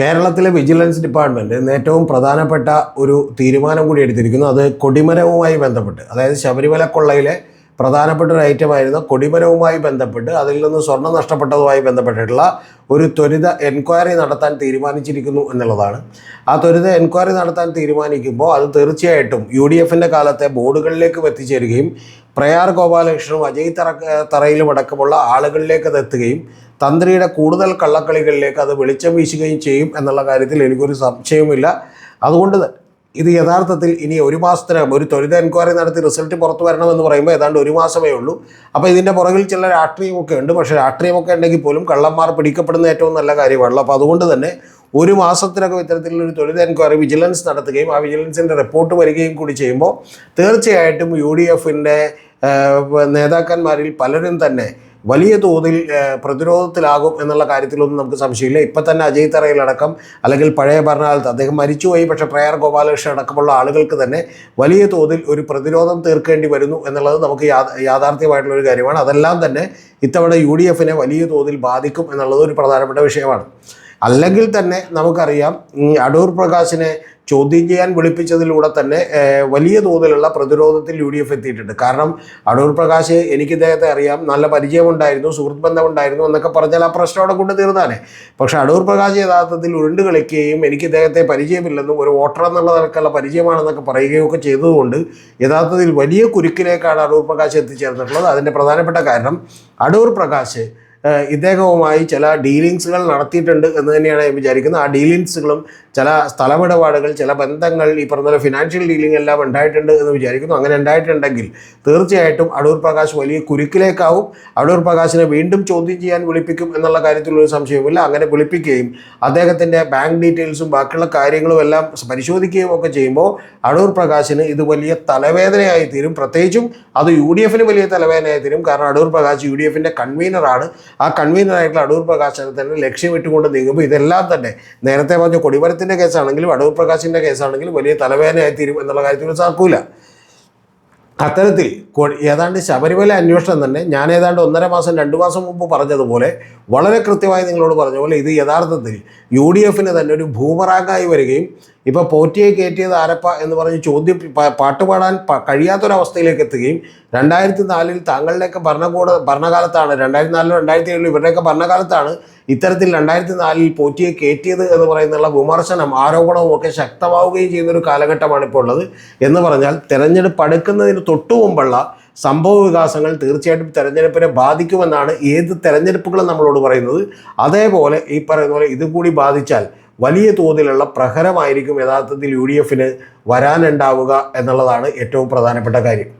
കേരളത്തിലെ vigilance department ഏറ്റവും പ്രധാനപ്പെട്ട ഒരു തീരുമാനം കൂടി എടുത്തിരിക്കുന്നു. അത് കൊടിമരവുമായി ബന്ധപ്പെട്ട്. അതായത് ശബരിമല കൊള്ളയിലെ പ്രധാനപ്പെട്ട ഒരു ഐറ്റം ഐറ്റമായിരുന്ന കൊടിമരവുമായി ബന്ധപ്പെട്ട് അതിൽ നിന്ന് സ്വർണം നഷ്ടപ്പെട്ടതുമായി ബന്ധപ്പെട്ടിട്ടുള്ള ഒരു ത്വരിത എൻക്വയറി നടത്താൻ തീരുമാനിച്ചിരിക്കുന്നു എന്നുള്ളതാണ്. ആ ത്വരിത എൻക്വയറി നടത്താൻ തീരുമാനിക്കുമ്പോൾ അത് തീർച്ചയായിട്ടും യു ഡി എഫിന്റെ കാലത്തെ ബോർഡുകളിലേക്കും എത്തിച്ചേരുകയും പ്രയാർ ഗോപാലകൃഷ്ണനും അജയ് തറ തറയിലും അടക്കമുള്ള ആളുകളിലേക്ക് അത് എത്തുകയും തന്ത്രിയുടെ കൂടുതൽ കള്ളക്കളികളിലേക്ക് അത് വെളിച്ചം വീശുകയും ചെയ്യും എന്നുള്ള കാര്യത്തിൽ എനിക്കൊരു സംശയവുമില്ല. അതുകൊണ്ട് ഇത് യഥാർത്ഥത്തിൽ ഇനി ഒരു മാസത്തിനകം ഒരു ത്വരിത എൻക്വയറി നടത്തി റിസൾട്ട് പുറത്തു വരണമെന്ന് പറയുമ്പോൾ ഏതാണ്ട് ഒരു മാസമേ ഉള്ളൂ. അപ്പോൾ ഇതിന്റെ പുറകിൽ ചില രാഷ്ട്രീയമൊക്കെ ഉണ്ട്. പക്ഷേ രാഷ്ട്രീയമൊക്കെ ഉണ്ടെങ്കിൽ പോലും കള്ളന്മാർ പിടിക്കപ്പെടുന്ന ഏറ്റവും നല്ല കാര്യമാണല്ലോ. അപ്പോൾ അതുകൊണ്ട് തന്നെ ഒരു മാസത്തിനകം ഇത്തരത്തിലൊരു തൊഴിൽ എൻക്വയറി വിജിലൻസ് നടത്തുകയും ആ വിജിലൻസിന്റെ റിപ്പോർട്ട് വരികയും കൂടി ചെയ്യുമ്പോൾ തീർച്ചയായിട്ടും യു ഡി എഫിന്റെ നേതാക്കന്മാരിൽ പലരും തന്നെ വലിയ തോതിൽ പ്രതിരോധത്തിലാകും എന്നുള്ള കാര്യത്തിലൊന്നും നമുക്ക് സംശയമില്ല. ഇപ്പം തന്നെ അജയ് തറയിലടക്കം അല്ലെങ്കിൽ പഴയ ഭരണകാലത്ത് അദ്ദേഹം മരിച്ചുപോയി പക്ഷേ പ്രയർ ഗോപാലകൃഷ്ണൻ അടക്കമുള്ള ആളുകൾക്ക് തന്നെ വലിയ തോതിൽ ഒരു പ്രതിരോധം തീർക്കേണ്ടി വരുന്നു എന്നുള്ളത് നമുക്ക് യാഥാർത്ഥ്യമായിട്ടുള്ളൊരു കാര്യമാണ്. അതെല്ലാം തന്നെ ഇത്തവണ യു ഡി എഫിനെ വലിയ തോതിൽ ബാധിക്കും എന്നുള്ളത് ഒരു പ്രധാനപ്പെട്ട വിഷയമാണ്. അല്ലെങ്കിൽ തന്നെ നമുക്കറിയാം അടൂർ പ്രകാശിനെ ചോദ്യം ചെയ്യാൻ വിളിപ്പിച്ചതിലൂടെ തന്നെ വലിയ തോതിലുള്ള പ്രതിരോധത്തിൽ യു ഡി എഫ് എത്തിയിട്ടുണ്ട്. കാരണം അടൂർ പ്രകാശ് എനിക്ക് ഇദ്ദേഹത്തെ അറിയാം നല്ല പരിചയമുണ്ടായിരുന്നു സുഹൃത്ത് ബന്ധമുണ്ടായിരുന്നു എന്നൊക്കെ പറഞ്ഞാൽ ആ പ്രശ്നം അവിടെ കൊണ്ട് തീർന്നാനെ പക്ഷേ അടൂർ പ്രകാശ് യഥാർത്ഥത്തിൽ ഉരുണ്ട് കളിക്കുകയും എനിക്ക് ഇദ്ദേഹത്തെ പരിചയമില്ലെന്നും ഒരു വോട്ടർ എന്നുള്ള തരക്കുള്ള പരിചയമാണെന്നൊക്കെ പറയുകയും ഒക്കെ ചെയ്തതുകൊണ്ട് യഥാർത്ഥത്തിൽ വലിയ കുരുക്കിലേക്കാണ് അടൂർ പ്രകാശ് എത്തിച്ചേർന്നിട്ടുള്ളത്. അതിന്റെ പ്രധാനപ്പെട്ട കാരണം അടൂർ പ്രകാശ് ഇദ്ദേഹവുമായി ചില ഡീലിങ്സുകൾ നടത്തിയിട്ടുണ്ട് എന്ന് തന്നെയാണ് ഞാൻ വിചാരിക്കുന്നത്. ആ ഡീലിങ്സുകളും ചില സ്ഥലമിടപാടുകൾ ചില ബന്ധങ്ങൾ ഈ പറഞ്ഞ ഫിനാൻഷ്യൽ ഡീലിംഗ് എല്ലാം ഉണ്ടായിട്ടുണ്ട് എന്ന് വിചാരിക്കുന്നു. അങ്ങനെ ഉണ്ടായിട്ടുണ്ടെങ്കിൽ തീർച്ചയായിട്ടും അടൂർ പ്രകാശ് വലിയ കുരുക്കിലേക്കാവും. അടൂർ പ്രകാശിനെ വീണ്ടും ചോദ്യം ചെയ്യാൻ വിളിപ്പിക്കും എന്നുള്ള കാര്യത്തിലൊരു സംശയവുമില്ല. അങ്ങനെ വിളിപ്പിക്കുകയും അദ്ദേഹത്തിന്റെ ബാങ്ക് ഡീറ്റെയിൽസും ബാക്കിയുള്ള കാര്യങ്ങളും എല്ലാം പരിശോധിക്കുകയും ഒക്കെ ചെയ്യുമ്പോൾ അടൂർ പ്രകാശിന് ഇത് വലിയ തലവേദനയായി തീരും. പ്രത്യേകിച്ചും അത് യു ഡി എഫിന് വലിയ തലവേദനയായി തീരും. കാരണം അടൂർ പ്രകാശ് യു ഡി എഫിന്റെ കൺവീനറാണ് ആ കൺവീനറായിട്ടുള്ള അടൂർ പ്രകാശിനെ തന്നെ ലക്ഷ്യമിട്ടുകൊണ്ട് നീങ്ങുമ്പോൾ ഇതെല്ലാം തന്നെ നേരത്തെ പറഞ്ഞ കൊടിമരത്തിന്റെ കേസാണെങ്കിലും അടൂർ പ്രകാശിന്റെ കേസാണെങ്കിലും വലിയ തലവേദനയായി തീരും എന്നുള്ള കാര്യത്തിൽ സാക്കൂല അത്തരത്തിൽ ഏതാണ്ട് ശബരിമല അന്വേഷണം തന്നെ ഞാൻ ഏതാണ്ട് ഒന്നര മാസം രണ്ട് മാസം മുമ്പ് പറഞ്ഞതുപോലെ വളരെ കൃത്യമായി നിങ്ങളോട് പറഞ്ഞ പോലെ ഇത് യഥാർത്ഥത്തിൽ യു ഡി എഫിന് തന്നെ ഒരു ഭൂമറാഗായി വരികയും ഇപ്പോൾ പോറ്റിയെ കയറ്റിയത് ആരപ്പ എന്ന് പറഞ്ഞ് ചോദ്യം പാട്ടുപാടാൻ കഴിയാത്തൊരവസ്ഥയിലേക്ക് എത്തുകയും രണ്ടായിരത്തി നാലിൽ താങ്കളുടെയൊക്കെ ഭരണകൂട ഭരണകാലത്താണ് രണ്ടായിരത്തി നാലിലും രണ്ടായിരത്തി ഏഴിലും ഇവരുടെയൊക്കെ ഭരണകാലത്താണ് ഇത്തരത്തിൽ രണ്ടായിരത്തി നാലിൽ പോറ്റിയെ കയറ്റിയത് എന്ന് പറയുന്നുള്ള വിമർശനം ആരോപണവും ഒക്കെ ശക്തമാവുകയും ചെയ്യുന്നൊരു കാലഘട്ടമാണ് ഇപ്പോൾ ഉള്ളത് എന്ന് പറഞ്ഞാൽ തെരഞ്ഞെടുപ്പ് അടുക്കുന്നതിന് തൊട്ടു മുമ്പുള്ള സംഭവ വികാസങ്ങൾ തീർച്ചയായിട്ടും തെരഞ്ഞെടുപ്പിനെ ബാധിക്കുമെന്നാണ് ഏത് തെരഞ്ഞെടുപ്പുകളും നമ്മളോട് പറയുന്നത്. അതേപോലെ ഈ പറയുന്ന പോലെ ഇതുകൂടി ബാധിച്ചാൽ വലിയ തോതിലുള്ള പ്രഹരമായിരിക്കും യഥാർത്ഥത്തിൽ യു ഡി എഫിന് വരാനുണ്ടാവുക എന്നുള്ളതാണ് ഏറ്റവും പ്രധാനപ്പെട്ട കാര്യം.